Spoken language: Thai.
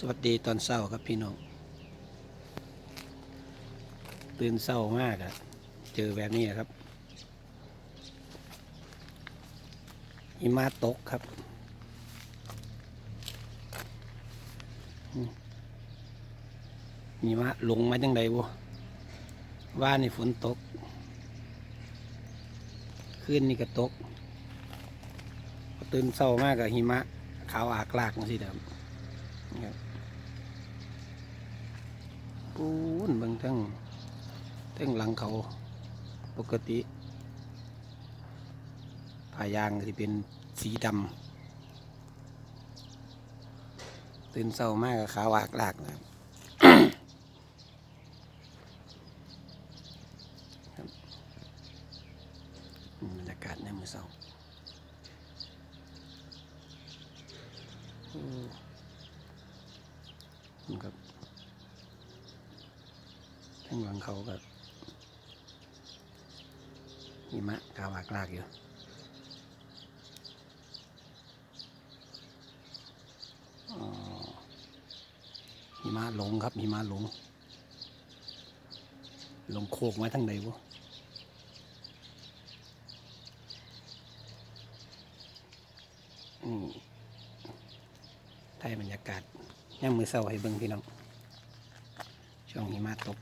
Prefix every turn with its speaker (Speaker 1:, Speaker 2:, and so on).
Speaker 1: สวัสดีตอนเช้าครับพี่น้องตื่นเช้ามากอะเจอแบบนี้อะครับหิมะตกครับ หิมะลงมาจังใดบ่ว่านี่ฝนตกคืนนี่ก็ตก ตื่นเช้ามากกับหิมะขาวอากลากจังซี่เด้อครับนี่ครับ ปูนบางทั้งทั้งหลังเขาปกติผายางที่เป็นสีดำตื่นเศร้ามากกับขาวอากลากนะครับครับรรยากาศในมือเศร้าโอ้นี่ครับ ข้างหลังเขาแบบหิมะกาวากลากอยู่หิมะหลงครับหิมะหลงลงโคกมาทั้งใดวะอืมไทยบรรยากาศย่ามมือเศร้าให้เบิ่งพี่น้อง ช่วงหิมะตก